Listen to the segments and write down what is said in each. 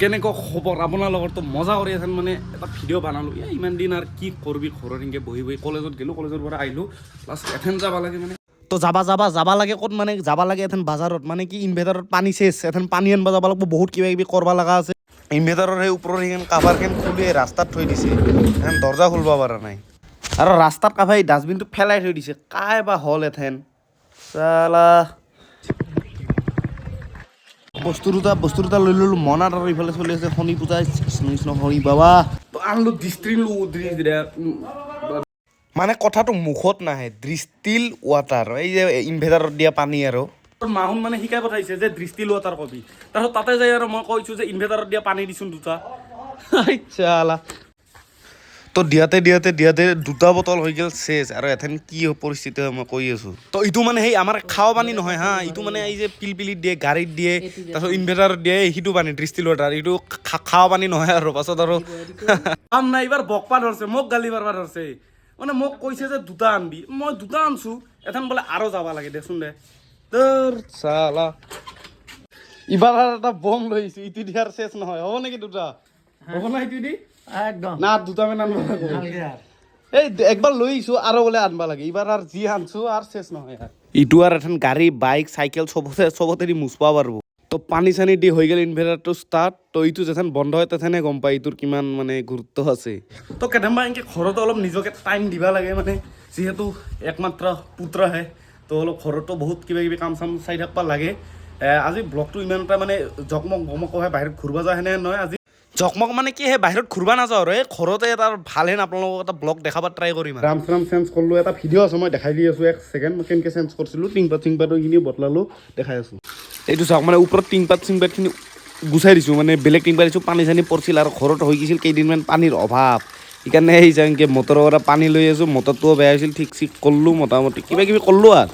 কেনেকুৱা খবৰ? আপোনাৰ লগতো মজা কৰি আছেন মানে এটা ভিডিঅ' বনালোঁ। এই ইমান দিন আৰু কি কৰবি? ঘৰত এনেকৈ বহি বহি কলেজত গ'লোঁ, কলেজৰ পৰা আহিলোঁ। প্লাছ এথেন যাব লাগে মানে। তো যাবা যাবা যাবা লাগে ক'ত মানে? যাবা লাগে এথেন বাজাৰত। মানে কি ইনভাৰ্টাৰত পানী চেচ। এথেন পানী আনবা যাব লাগিব। বহুত কিবা কিবি কৰবা লগা আছে। ইনভাৰ্টাৰৰ সেই ওপৰৰ সেইখন কাভাৰখন খুলি ৰাস্তাত থৈ দিছে। এথেন দৰ্জা খুলব পৰা নাই। আৰু ৰাস্তাত কাভাৰ এই ডাষ্টবিনটো ফেলাই থৈ দিছে। কাই বা হ'ল এথেন? চালা। বস্তু দুটা বস্তু দুটা লৈ ল'লোঁ মনাত আৰু ইফালে চলি আছে শনি পূজা কৃষ্ণ কৃষ্ণ হৰি বাবা। আনলো ডিষ্ট্ৰিলো মানে কথাটো মুখত নাহে দৃষ্টিল ৱাটাৰ এই যে ইনভাৰ্টাৰত দিয়া পানী আৰু। মাহুন মানে শিকাই পঠাইছে যে দৃষ্টি লোৱা তাৰ কবি। তাৰপিছত তাতে যাই আৰু মই কৈছোঁ যে ইনভাৰ্টাৰত দিয়া পানী দিছোঁ দুটা। চালা তো দিয়াতে দিয়াতে দিয়াতে দুটা বটল হৈ গ'ল চেচ আৰু এথেন কি পৰিস্থিতি হয় মই কৈ আছোঁ। তো ইটো মানে সেই আমাৰ খাৱা পানী নহয় হা ইটো মানে এই যে পিলপিলিত দিয়ে গাড়ীত দিয়ে তাৰপিছত ইনভাৰ্টাৰত দিয়ে সিটো পানী দৃষ্টি ৱাটাৰ ইটো খাৱা পানী নহয় আৰু। পাছত আৰু কাম নাই এইবাৰ বকপা ধৰছে মোক গালি পাৰবা ধৰছে। মানে মোক কৈছে যে দুটা আনবি। মই দুটা আনছো এথেন বোলে আৰু যাব লাগে দেচোন দে। তোৰ চালা। ইবাৰ আৰু এটা বম লৈ আহিছো ইটো দিয়াৰ চেচ নহয়। হ'ব নেকি দুটা? হ'ব না ইটো দি? একদম। না দুটা আনবা লাগে এই একবাৰ লৈ আহিছো আৰু বোলে আনবা লাগে। এইবাৰ আৰু যি আনছো আৰু চেচ নহয় ইটো আৰু এথেন গাড়ী বাইক চাইকেল চবতে চবতে মুচবা পাৰব তো পানী চানী দি হৈ গ'ল ইনভাৰ্টাৰটো ষ্টাৰ্ট তো ইটো যেথেন বন্ধ হয় তেথেনে গম পায় ইটোৰ কিমান মানে গুৰুত্ব আছে। তো কেতিয়াবা এনেকৈ ঘৰতো অলপ নিজকে টাইম দিবা লাগে মানে যিহেতু একমাত্ৰ পুত্ৰ হে তো অলপ ঘৰতো বহুত কিবা কিবি কাম চাম চাই থাকিব লাগে। আজি ব্লগটো ইমান এটা মানে জকমক গমক হয় বাহিৰত ঘূৰিব যায় সেনে নহয় আজি জকমক মানে কি? সেই বাহিৰত ঘূৰবা নাযাওঁ আৰু। এই ঘৰতে এটা ভালহেন আপোনালোকক এটা ব্লগ দেখাব ট্ৰাই কৰিম ৰাম চাম চেঞ্জ কৰিলোঁ এটা ভিডিঅ' আছে মই দেখাই দি আছোঁ এক ছেকেণ্ড মই কেনেকৈ চেঞ্জ কৰিছিলোঁ টিংপাত চিংপাতো এইখিনি বদলালোঁ দেখাই আছোঁ। এইটো চাওক মানে ওপৰত টিংপাত চিংপাতখিনি গুচাই দিছোঁ মানে বেলেগ টিংপাত দিছোঁ পানী চানী পৰিছিল আৰু ঘৰত হৈ গৈছিল কেইদিনমান পানীৰ অভাৱ। সেইকাৰণে সেই যেনেকৈ মটৰৰ পৰা পানী লৈ আছোঁ মটৰটোও বেয়া হৈছিল ঠিক ঠিক কৰিলোঁ মোটামুটি। কিবা কিবি কৰিলোঁ আৰু।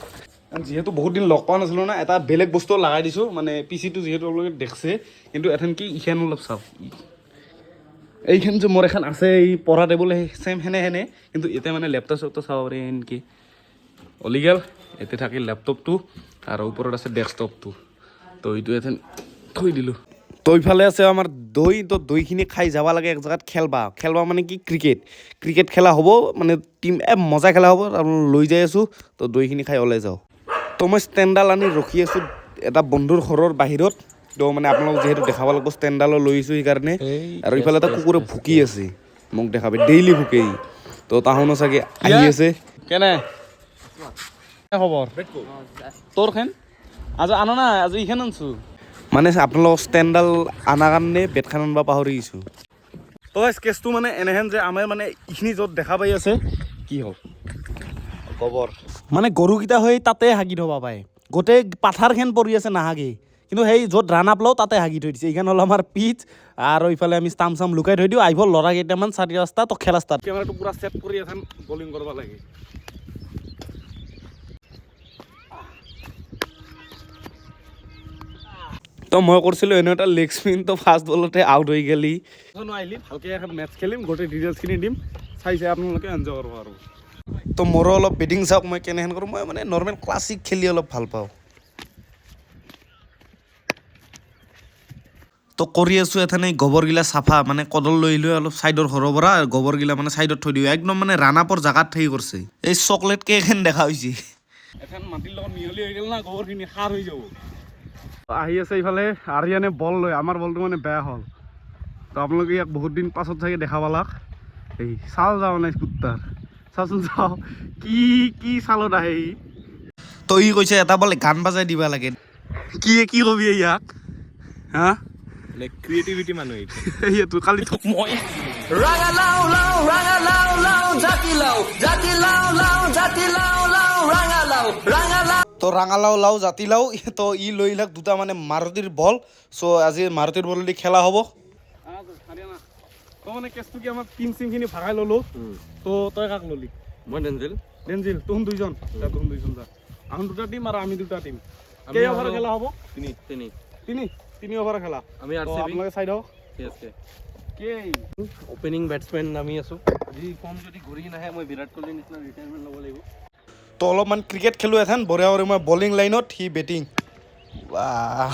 যিহেতু বহুত দিন লগ পোৱা নাছিলোঁ না এটা বেলেগ বস্তু লগাই দিছোঁ মানে পি চিটো যিহেতু আপোনালোকে দেখছে কিন্তু এথেন কি ইখান অলপ চাওক। এইখান যে মোৰ এখন আছে, এই পঢ়া টেবুল ছেম সেনে সেনে কিন্তু এতিয়া মানে লেপটপ চেপটপ চাব পাৰি এনকি অলি গেল, এতিয়া থাকিল লেপটপটো আৰু ওপৰত আছে ডেস্কটপটো তো এইটো এথেন থৈ দিলোঁ। তো ইফালে আছে আমাৰ দৈ, তো দৈখিনি খাই যাব লাগে এক জেগাত খেলবা। খেলবা মানে কি ক্ৰিকেট ক্ৰিকেট খেলা হ'ব মানে টিম এ, মজা খেলা হ'ব আপোনালোক লৈ যাই আছোঁ। তো দৈখিনি খাই ওলাই যাওঁ। তো মই ষ্টেণ্ডডাল আনি ৰখি আছোঁ, এটা বন্ধুৰ ঘৰৰ বাহিৰত। তো মানে আপোনালোক যিহেতু দেখাব লাগিব ষ্টেণ্ডডালো লৈ আহিছোঁ সেইকাৰণে আৰু ইফালে এটা কুকুৰে ভুকি আছে মোক দেখাবি ডেইলি ভুকে তো তাহোনো চাগে আহি আছে। কেনে? খবৰ? তোৰ খেন? আজি আনা নাই আজি ইখান আনছোঁ। মানে আপোনালোকৰ ষ্টেণ্ডডাল আনাৰ কাৰণে বেটখন আনিব পাহৰি গৈছোঁ তো কেছটো মানে এনেহেন যে আমাৰ মানে এইখিনি য'ত দেখা পাই আছে কি হ'ল গোবৰ মানে গৰুকেইটা হৈ তাতে হাগি থ'ব পাৰে গোটেই পাথাৰখন পৰি আছে নাহাগে। কিন্তু সেই য'ত ৰান আপ লওঁ তাতে হাগি থৈ দিছে। এইখন হ'ল আমাৰ পিচ আৰু ইফালে আমি ষ্টাম্প চাম লুকাই থৈ দিওঁ। আহিব ল'ৰা কেইটামান চাৰি পাঁচটা তো খেলা ষ্টাৰ্ট কেমেৰাটো পূৰা ছেট কৰি এখন বলিং কৰিব লাগে। তো মই কৰিছিলোঁ এনে এটা লেগ স্পিন তো ফাৰ্ষ্ট বলতে আউট হৈ গেলি। আহিলি ভালকৈ এখন মেটচ খেলিম গোটেই ডিটেইলছখিনি দিম। চাই চাই আপোনালোকে এনজয় কৰিব আৰু। তো মোৰো অলপ বেটিং চাওক মই কেনেহেন কৰোঁ মই মানে নৰ্মেল ক্লাছিক খেলি অলপ ভালো পাওঁ। তো কৰি আছোঁ এথেনে গোবৰগিলা চাফা মানে কদল লৈ লৈ অলপ ছাইডৰ ঘৰৰ পৰা গোবৰগিলা মানে ছাইডত থৈ দিওঁ। একদম মানে ৰাণাপৰ জাগাত হেৰি কৰিছে। এই চকলেট কেকহেন দেখা হৈছে। এখন মাটিৰ লগত মিহলি হৈ গ'ল না গোবৰখিনি সাৰ হৈ যাব। আহি আছে ইফালে আৰিয়ানে বল লৈ আমাৰ বলটো মানে বেয়া হ'ল। তো আপোনালোকে ইয়াক বহুত দিন পাছত চাগে দেখা পালাক। এই চাল যাওঁ নাই কুত্তাৰ? চাচোন চাওঁ কি কি চালত আহে ই? তো ই কৈছে এটা বোলে গান বাজাই দিবা লাগে। কি কি কবি ইয়াক? হা? ক্ৰিয়েটিভিটি মানুহ এইটো এইটো কালি মই Rangalau, lau, rangalau, lau, jati lau, jati lau, lau, jati lau, lau, rangalau, rangalau. তো ৰাঙালাও লাও জাতিলাও তো ই লৈ লাক দুটা মানে মাৰুতিৰ বল। চ' আজি মাৰুতিৰ বল দি খেলা হ'ব। তো মানে কেছটো কি আমাৰ টিম চিমখিনি ভাগাই ল'লো। তো তই কাক ল'লি? মই ডেঞ্জেল ডেঞ্জিল তোহন দুইজন। যা তোহন দুইজন যা। আহোন দুটা টিম আৰু আমি দুটা টিম। কেই অভাৰ খেলা হ'ব? তিনি তিনি। তিনি। তিনি ওভার খেলা। আমি আরসিবি আপনাকে সাইড হোক সিএসকে কে? ওপেনিং ব্যাটসম্যান নামি আছো। যদি কম যদি ঘূৰি নাহে মই বিৰাট কোহলিৰ নিচিনা ৰিটায়াৰমেণ্ট ল'ব লাগিব। তো অলপমান ক্ৰিকেট খেলোঁ এথেন বঢ়িয়াৰে মই বলিং লাইনত সি বেটিং বাহ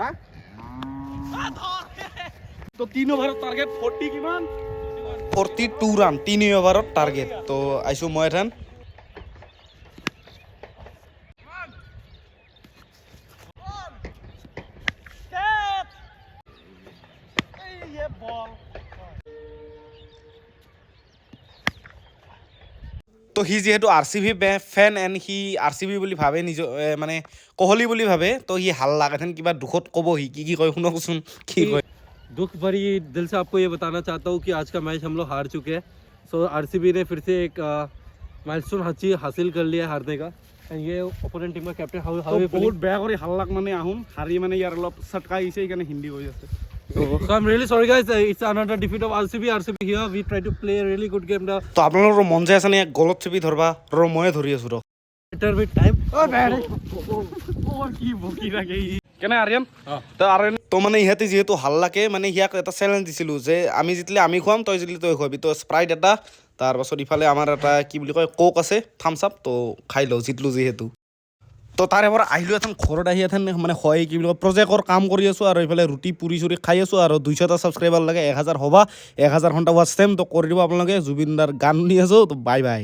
Huh? তিনি অভাৰত টাৰ্গেট ফৰ্টি কিমান ফৰ্টি টু ৰান তিনি অভাৰত টাৰ্গেট তো আহিছোঁ মই এথান তো সি যিহেতু R C B fan and C R C B বুলি ভাবে নিজৰ মানে কোহলি বুলি ভাবে তো সি হাল্লা এথেন কিবা দুখত ক'ব সি কি কি কয় শুনকচোন কি কয়। दुख भरी दिल से आपको ये बताना चाहता हूँ कि आज का मैच हम लोग हार चुके हैं सो आरसीबी ने फिर से एक माइलस्टोन हासिल हासिल कर लिया है हारने का एंड ये ओपोनेंट टीम का कैप्टन हाउ हाउ বহুত বেয়া কৰি হাল্লাক মানে আহোন হাৰি মানে ইয়াৰ অলপ চটকা আহিছে সেইকাৰণে হিন্দী কৰি আছে So I'm really sorry guys it's another defeat of RCB RCB here we try to play a really good game now তো আপোনালোকৰ মন যায় আছে নে গলত চেপি ধৰবা ৰ ময়ে ধৰি আছোঁ ৰ better with time কি বকি থাকে কেনে আৰ্যন তই আৰ্যন তো মানে ইহঁতে যিহেতু হাল্লাকে মানে সিয়াক এটা চেলেঞ্জ দিছিলোঁ যে আমি জিতলে আমি খুৱাম, তই জিতলে তই খুৱাবি। তো স্প্ৰাইট এটা তাৰপাছত ইফালে আমাৰ এটা কি বুলি কয় কোক আছে থামছ আপ তো খাই লওঁ, জিতলোঁ যিহেতু। তো তাৰে পৰা আহিলোঁ এখন ঘৰত আহি এখন মানে হয়, কি বুলি কয় প্ৰজেক্টৰ কাম কৰি আছোঁ আৰু এইফালে ৰুটি পুৰি চুৰি খাই আছোঁ আৰু দুইশটা ছাবস্ক্ৰাইবাৰ লাগে, এক হাজাৰ হ'বা, এক হাজাৰ ঘণ্টা ৱাচ টাইম তো কৰি দিব আপোনালোকে জুবিনদাৰ গান শুনি আছোঁ, তো বাই বাই